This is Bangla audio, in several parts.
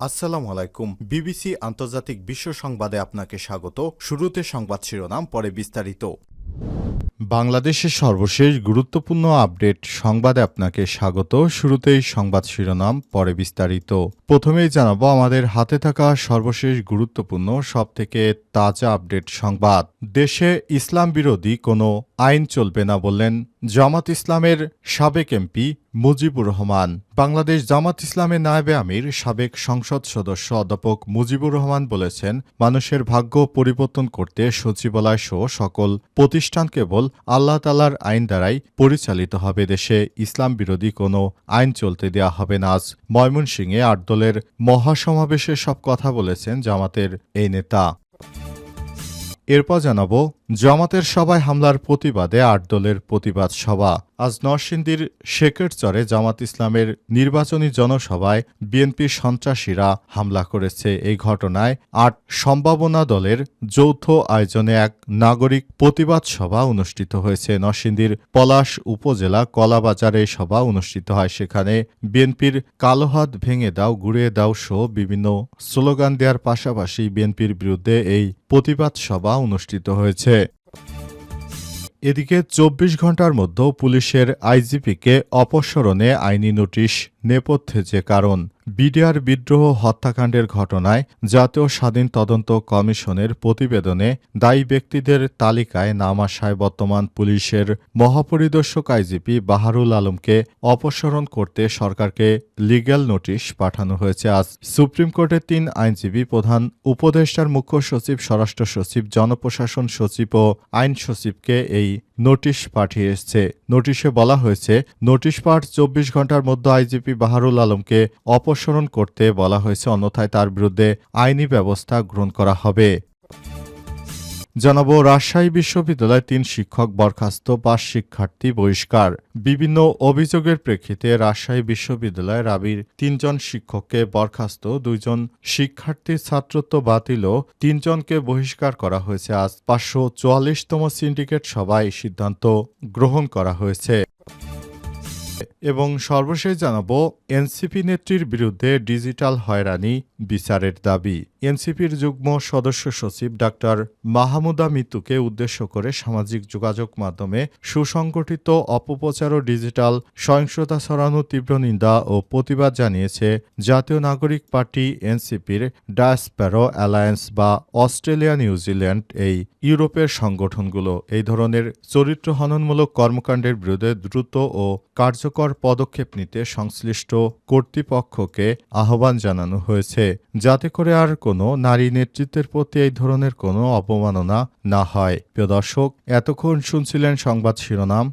আসসালামু আলাইকুম। বিবিসি আন্তর্জাতিক বিশ্ব সংবাদে আপনাকে স্বাগত। শুরুতে সংবাদ শিরোনাম, পরে বিস্তারিত। বাংলাদেশের সর্বশেষ গুরুত্বপূর্ণ আপডেট সংবাদে আপনাকে স্বাগত। শুরুতেই সংবাদ শিরোনাম, পরে বিস্তারিত। প্রথমেই জানাব, আমাদের হাতে থাকা সর্বশেষ গুরুত্বপূর্ণ, সবথেকে তাজা আপডেট সংবাদ। দেশে ইসলাম বিরোধী কোনো আইন চলবে না বললেন জামাত ইসলামের সাবেক এমপি মুজিবুর রহমান। বাংলাদেশ জামাত ইসলামের নায়েবে আমির, সাবেক সংসদ সদস্য অধ্যাপক মুজিবুর রহমান বলেছেন, মানুষের ভাগ্য পরিবর্তন করতে সচিবালয় সহ সকল প্রতিষ্ঠান কেবল আল্লাহ তালার আইন দ্বারাই পরিচালিত হবে, দেশে ইসলাম বিরোধী কোনো আইন চলতে দেয়া হবে না। আজ ময়মনসিংহে আট দলের মহাসমাবেশে সব কথা বলেছেন জামাতের এই নেতা। এরপর জানাব জামাতের সভায় হামলার প্রতিবাদে আট দলের প্রতিবাদ সভা। আজ নরসিংদীর শেকেরচরে জামাত ইসলামের নির্বাচনী জনসভায় বিএনপির সন্ত্রাসীরা হামলা করেছে। এই ঘটনায় আট সম্ভাবনা দলের যৌথ আয়োজনে এক নাগরিক প্রতিবাদ সভা অনুষ্ঠিত হয়েছে। নরসিংদীর পলাশ উপজেলা কলাবাজারে সভা অনুষ্ঠিত হয়। সেখানে বিএনপির কালো হাত ভেঙে দাও, গুড়িয়ে দাও সহ বিভিন্ন স্লোগান দেওয়ার পাশাপাশি বিএনপির বিরুদ্ধে এই প্রতিবাদ সভা অনুষ্ঠিত হয়েছে। এদিকে চব্বিশ ঘণ্টার মধ্যে পুলিশের আইজিপিকে অপসরণে আইনি নোটিশ নেপথ্যে যে কারণ, বিডিআর বিদ্রোহ হত্যাকাণ্ডের ঘটনায় জাতীয় স্বাধীন তদন্ত কমিশনের প্রতিবেদনে দায়ী ব্যক্তিদের তালিকায় নাম আসায় বর্তমান পুলিশের মহাপরিদর্শক আইজিপি বাহারুল আলমকে অপসারণ করতে সরকারকে লিগ্যাল নোটিশ পাঠানো হয়েছে। আজ সুপ্রিম কোর্টের তিন আইনজীবী প্রধান উপদেষ্টার মুখ্য সচিব, স্বরাষ্ট্র সচিব, জনপ্রশাসন সচিব ও আইন সচিবকে এই নোটিশ পাঠিয়ে এসছে নোটিশে বলা হয়েছে, নোটিশ পাঠ চব্বিশ ঘণ্টার মধ্যে আইজিপি বাহারুল আলমকে অপসারণ করতে বলা হয়েছে, অন্যথায় তার বিরুদ্ধে আইনি ব্যবস্থা গ্রহণ করা হবে। জানাব রাজশাহী বিশ্ববিদ্যালয়ে তিন শিক্ষক, বরখাস্ত পাঁচ শিক্ষার্থী বহিষ্কার। বিভিন্ন অভিযোগের প্রেক্ষিতে রাজশাহী বিশ্ববিদ্যালয়ে রাবির তিনজন শিক্ষককে বরখাস্ত, দুইজন শিক্ষার্থীর ছাত্রত্ব বাতিল ও তিনজনকে বহিষ্কার করা হয়েছে। আজ পাঁচশো চুয়াল্লিশতম সিন্ডিকেট সভায় সিদ্ধান্ত গ্রহণ করা হয়েছে। এবং সর্বশেষ জানাব, এনসিপি নেত্রীর বিরুদ্ধে ডিজিটাল হয়রানি, বিচারের দাবি। এনসিপির যুগ্ম সদস্য সচিব ডাক্তার মাহমুদা মিতুকে উদ্দেশ্য করে সামাজিক যোগাযোগ মাধ্যমে সুসংগঠিত, অপপ্রচার ও ডিজিটাল সহিংসতা ছড়ানো তীব্র নিন্দা ও প্রতিবাদ জানিয়েছে জাতীয় নাগরিক পার্টি এনসিপির ডায়াসপ্যারো অ্যালায়েন্স বা অস্ট্রেলিয়া নিউজিল্যান্ড এই ইউরোপের সংগঠনগুলো। এই ধরনের চরিত্র হননমূলক কর্মকাণ্ডের বিরুদ্ধে দ্রুত ও কার্যকর পদক্ষেপ নিতে সংশ্লিষ্ট কর্তৃপক্ষকে আহ্বান জানানো হয়েছে। যাতে করে আর কোনো নারী নেতৃত্বের প্রতি এই ধরনের কোনো অপমাননা না হয়। প্রিয় দর্শক, এতক্ষণ শুনছিলেন সংবাদ শিরোনাম।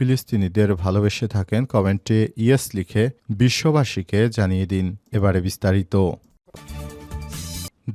ফিলিস্তিনিদের ভালোবেসে থাকেন কমেন্টে ইয়েস লিখে বিশ্ববাসীকে জানিয়ে দিন এবারে বিস্তারিত।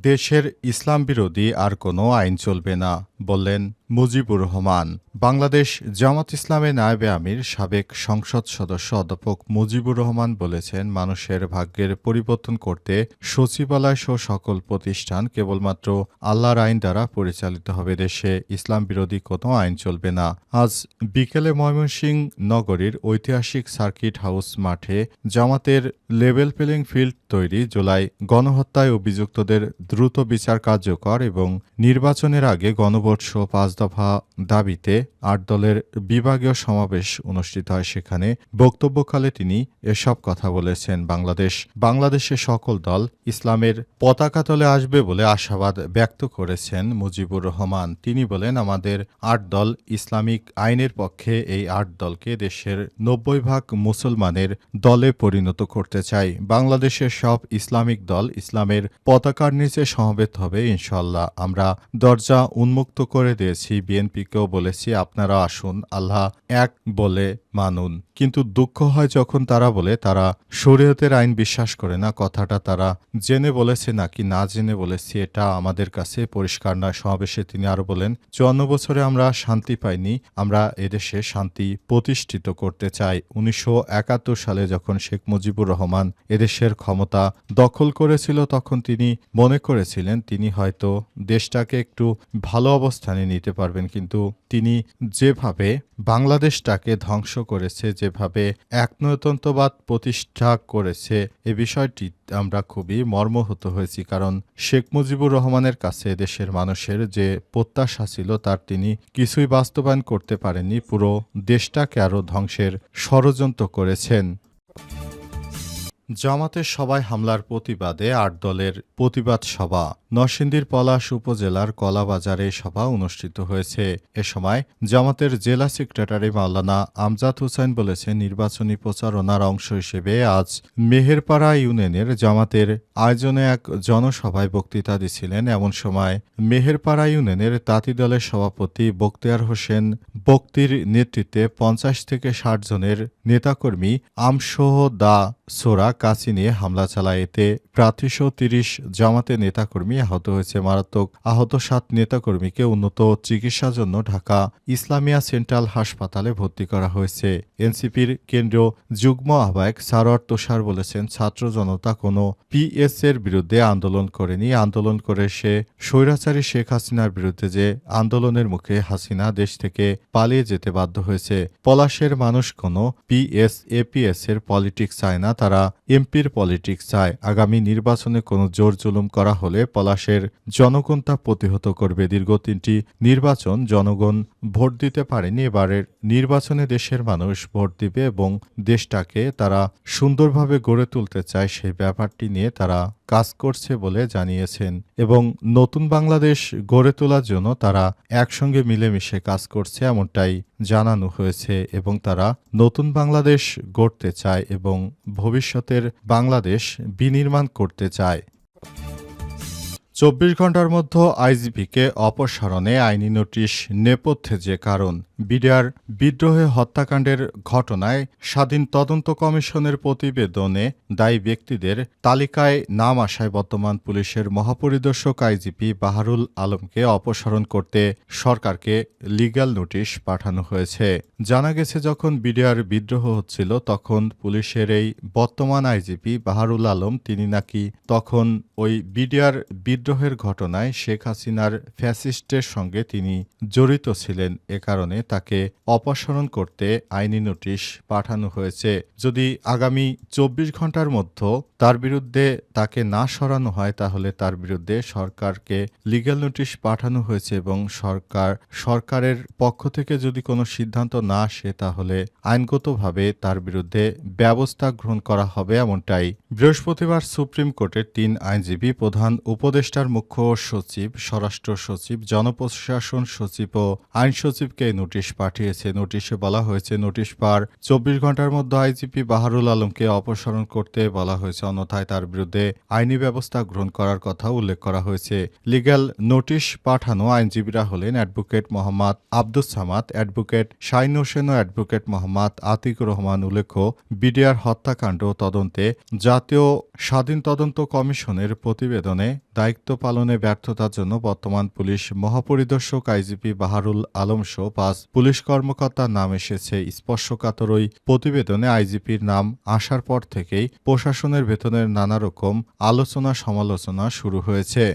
দেশের ইসলাম বিরোধী আর কোনো আইন চলবে না। বললেন মুজিবুর রহমান। বাংলাদেশ জামাত ইসলামের নায়েবে আমির সাবেক সংসদ সদস্য অধ্যাপক মুজিবুর রহমান বলেছেন, মানুষের ভাগ্যের পরিবর্তন করতে সচিবালয় সহ সকল প্রতিষ্ঠান কেবলমাত্র আল্লাহর আইন দ্বারা পরিচালিত হবে। দেশে ইসলাম বিরোধী কোনো আইন চলবে না। আজ বিকেলে ময়মনসিংহ নগরীর ঐতিহাসিক সার্কিট হাউস মাঠে জামাতের লেভেল প্লেইং ফিল্ড তৈরি। জুলাই গণহত্যায় অভিযুক্তদের দ্রুত বিচার কার্যকর এবং নির্বাচনের আগে গণভোট সহ পাঁচ দফা দাবিতে আট দলের বিভাগীয় সমাবেশ অনুষ্ঠিত হয়। সেখানে বক্তব্যকালে তিনি এসব কথা বলেছেন বাংলাদেশ। বাংলাদেশের সকল দল ইসলামের পতাকা তলে আসবে বলে আশাবাদ ব্যক্ত করেছেন মুজিবুর রহমান। তিনি বলেন, আমাদের আট দল ইসলামিক আইনের পক্ষে এই আট দলকে দেশের নব্বই ভাগ মুসলমানের দলে পরিণত করতে চাই। বাংলাদেশের সব ইসলামিক দল ইসলামের পতাকার নিচে সমবেত হবে ইনশাল্লাহ আমরা দরজা উন্মুক্ত মুক্ত করে দিয়েছি, বিএনপিকেও বলেছি, আপনারা আসুন, আল্লাহ এক বলে মানুন। কিন্তু দুঃখ হয় যখন তারা বলে, তারা শরীয়তের আইন বিশ্বাস করে না, কথাটা তারা জেনে বলেছে নাকি না জেনে বলেছি, এটা আমাদের কাছে পরিষ্কার নয়, সমাবেশে তিনি আরও বলেন, চুয়ান্ন বছরে আমরা শান্তি পাইনি, আমরা এদেশে শান্তি প্রতিষ্ঠিত করতে চাই। উনিশশো একাত্তর সালে যখন শেখ মুজিবুর রহমান এদেশের ক্ষমতা দখল করেছিল, তখন তিনি মনে করেছিলেন, তিনি হয়তো দেশটাকে একটু ভালো অবস্থানে নিতে পারবেন, কিন্তু তিনি যেভাবে বাংলাদেশটাকে ধ্বংস করেছে, যেভাবে একনয়তন্ত্রবাদ প্রতিষ্ঠা করেছে, এ বিষয়টি আমরা খুবই মর্মহত হয়েছি। কারণ শেখ মুজিবুর রহমানের কাছে দেশের মানুষের যে প্রত্যাশা ছিল, তার তিনি কিছুই বাস্তবায়ন করতে পারেননি। পুরো দেশটাকে আরও ধ্বংসের ষড়যন্ত্র করেছেন। জামাতের সবাই হামলার প্রতিবাদে আট দলের প্রতিবাদ সভা। নরসিংদীর পলাশ উপজেলার কলাবাজারে সভা অনুষ্ঠিত হয়েছে। এ সময় জামাতের জেলা সেক্রেটারি মাওলানা আমজাদ হোসেন বলেছেন, নির্বাচনী প্রচারণার অংশ হিসেবে আজ মেহেরপাড়া ইউনিয়নের জামাতের আয়োজনে এক জনসভায় বক্তৃতা দিছিলেন। এমন সময় মেহেরপাড়া ইউনিয়নের তাঁতি দলের সভাপতি বক্তিয়ার হোসেন বক্তির নেতৃত্বে পঞ্চাশ থেকে ষাট জনের নেতাকর্মী আমসহ দা সোরা কাছি নিয়ে হামলা চালায় এতে প্রার্থীসহ তিরিশ জামাতের নেতাকর্মী আহত হয়েছে। মারাত্মক আহত সাত নেতাকর্মীকে উন্নত চিকিৎসার জন্য ঢাকা ইসলামিয়া সেন্ট্রাল হাসপাতালে ভর্তি করা হয়েছে। এনসিপির কেন্দ্রীয় যুগ্ম আহ্বায়ক সারোয়ার তোষার বলেছেন, ছাত্র জনতা কোনো পিএস এর বিরুদ্ধে আন্দোলন করেনি। আন্দোলন করে সে স্বৈরাচারী শেখ হাসিনার বিরুদ্ধে যে আন্দোলনের মুখে হাসিনা দেশ থেকে পালিয়ে যেতে বাধ্য হয়েছে, পলাশের মানুষ কোনো পিএস এপিএস এর পলিটিক্স চায় না। তারা এমপির পলিটিক্স চায়। আগামী নির্বাচনে কোনো জোর জুলুম করা হলে পলাশের জনগণ তা প্রতিহত করবে। দীর্ঘ তিনটি নির্বাচন জনগণ ভোট দিতে পারেনি। এবারের নির্বাচনে দেশের মানুষ ভোট দিবে এবং দেশটাকে তারা সুন্দরভাবে গড়ে তুলতে চায়। সেই ব্যাপারটি নিয়ে তারা কাজ করছে বলে জানিয়েছেন এবং নতুন বাংলাদেশ গড়ে তোলার জন্য তারা একসঙ্গে মিলেমিশে কাজ করছে এমনটাই জানানো হয়েছে এবং তারা নতুন বাংলাদেশ গড়তে চায় এবং ভবিষ্যতের বাংলাদেশ বিনির্মাণ করতে চায়। চব্বিশ ঘণ্টার মধ্যে আইজিপিকে অপসারণে আইনি নোটিশ নেপথ্যে যে কারণ, বিডিআর বিদ্রোহে হত্যাকাণ্ডের ঘটনায় স্বাধীন তদন্ত কমিশনের প্রতিবেদনে দায়ী ব্যক্তিদের তালিকায় নাম আসায় বর্তমান পুলিশের মহাপরিদর্শক আইজিপি বাহারুল আলমকে অপসারণ করতে সরকারকে লিগ্যাল নোটিশ পাঠানো হয়েছে। জানা গেছে, যখন বিডিআর বিদ্রোহ হচ্ছিল, তখন পুলিশের এই বর্তমান আইজিপি বাহারুল আলম, তিনি নাকি তখন ওই বিডিআর বিদ্রোহের ঘটনায় শেখ হাসিনার ফ্যাসিস্টের সঙ্গে তিনি জড়িত ছিলেন এ কারণে তাকে অপসারণ করতে আইনি নোটিশ পাঠানো হয়েছে। যদি আগামী চব্বিশ ঘণ্টার মধ্যে তার বিরুদ্ধে তাকে না সরানো হয়, তাহলে তার বিরুদ্ধে সরকারকে লিগ্যাল নোটিশ পাঠানো হয়েছে এবং সরকার, সরকারের পক্ষ থেকে যদি কোনো সিদ্ধান্ত না আসে, তাহলে আইনগতভাবে তার বিরুদ্ধে ব্যবস্থা গ্রহণ করা হবে এমনটাই। বৃহস্পতিবার সুপ্রিম কোর্টের তিন আইনজীবী প্রধান উপদেষ্টার মুখ্য সচিব, স্বরাষ্ট্র সচিব, জনপ্রশাসন সচিব ও আইন সচিবকে নোটিশ পাঠিয়েছে। নোটিশে বলা হয়েছে, নোটিশ পার চব্বিশ ঘণ্টার মধ্যে আইজিপি বাহারুল আলমকে অপসারণ করতে বলা হয়েছে। অন্যথায় তার বিরুদ্ধে আইনি ব্যবস্থা গ্রহণ করার কথা উল্লেখ করা হয়েছে। লিগ্যাল নোটিশ পাঠানো আইনজীবীরা হলেন অ্যাডভোকেট মোহাম্মদ আব্দুস সামাদ, অ্যাডভোকেট শাইন হোসেন ও অ্যাডভোকেট মোহাম্মদ আতিকুর রহমান উল্লেখ্য বিডিআর হত্যাকাণ্ড তদন্তে জাতীয় স্বাধীন তদন্ত কমিশনের প্রতিবেদনে দায়িত্ব পালনে ব্যর্থতার জন্য বর্তমান পুলিশ মহাপরিদর্শক আইজিপি বাহারুল আলম সহ পাঁচ পুলিশ কর্মকর্তার নাম এসেছে। স্পর্শকাতর ওই প্রতিবেদনে আইজিপির নাম আসার পর থেকেই প্রশাসনের বেতনের নানা রকম আলোচনা সমালোচনা শুরু হয়েছে।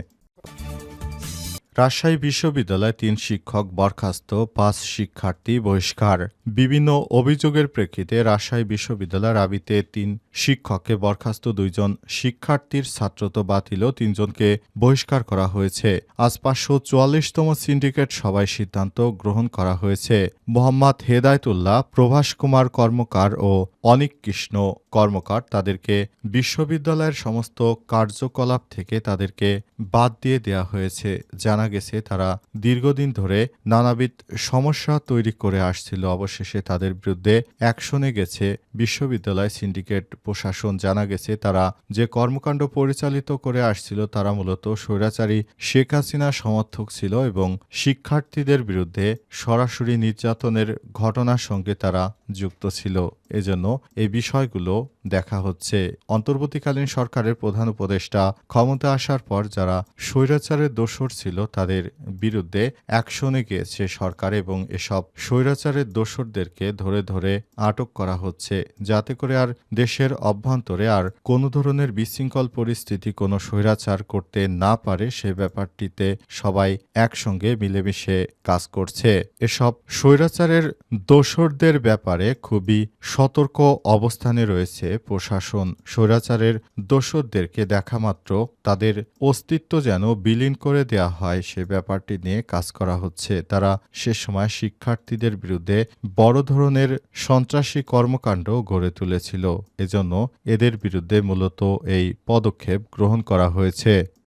রাজশাহী বিশ্ববিদ্যালয়ে তিন শিক্ষক, বরখাস্ত পাঁচ শিক্ষার্থী বহিষ্কার। বিভিন্ন অভিযোগের প্রেক্ষিতে রাজশাহী বিশ্ববিদ্যালয় রাবিতে তিন শিক্ষককে বরখাস্ত দুইজন শিক্ষার্থীর ছাত্রত্ব বাতিল তিনজনকে বহিষ্কার করা হয়েছে। আজ পাঁচশো চুয়াল্লিশতম সিন্ডিকেট সভায় সিদ্ধান্ত গ্রহণ করা হয়েছে। মোহাম্মদ হেদায়তুল্লাহ, প্রভাস কুমার কর্মকার ও অনিক কৃষ্ণ কর্মকার তাদেরকে বিশ্ববিদ্যালয়ের সমস্ত কার্যকলাপ থেকে তাদেরকে বাদ দিয়ে দেয়া হয়েছে। জানা গেছে তারা দীর্ঘদিন ধরে নানাবিধ সমস্যা তৈরি করে আসছিল। অবশেষে তাদের বিরুদ্ধে অ্যাকশনে গেছে বিশ্ববিদ্যালয় সিন্ডিকেট প্রশাসন। জানা গেছে তারা যে কর্মকাণ্ড পরিচালিত করে আসছিল তারা মূলত স্বৈরাচারী শেখ হাসিনা সমর্থক ছিল এবং শিক্ষার্থীদের বিরুদ্ধে সরাসরি নির্যাতনের ঘটনার সঙ্গে তারা যুক্ত ছিল। এজন্য এই বিষয়গুলো দেখা হচ্ছে। অন্তর্বর্তীকালীন সরকারের প্রধান উপদেষ্টা ক্ষমতা আসার পর যারা স্বৈরাচারের দোসর ছিল তাদের বিরুদ্ধে অ্যাকশনে গিয়েছে সরকার এবং এসব স্বৈরাচারের দোসরদেরকে ধরে ধরে আটক করা হচ্ছে। যাতে করে আর দেশের অভ্যন্তরে আর কোনো ধরনের বিশৃঙ্খল পরিস্থিতি কোনো স্বৈরাচার করতে না পারে, সে ব্যাপারটিতে সবাই একসঙ্গে মিলেমিশে কাজ করছে। এসব স্বৈরাচারের দোসরদের ব্যাপারে খুবই সতর্ক অবস্থানে রয়েছে। প্রশাসন স্বৈরাচারের দোসরদেরকে দেখামাত্র তাদের অস্তিত্ব যেন বিলীন করে দেয়া হয় সে ব্যাপারটি নিয়ে কাজ করা হচ্ছে। তারা সে সময় শিক্ষার্থীদের বিরুদ্ধে বড় ধরনের সন্ত্রাসী কর্মকাণ্ড গড়ে তুলেছিল। এজন্য এদের বিরুদ্ধে মূলত এই পদক্ষেপ গ্রহণ করা হয়েছে।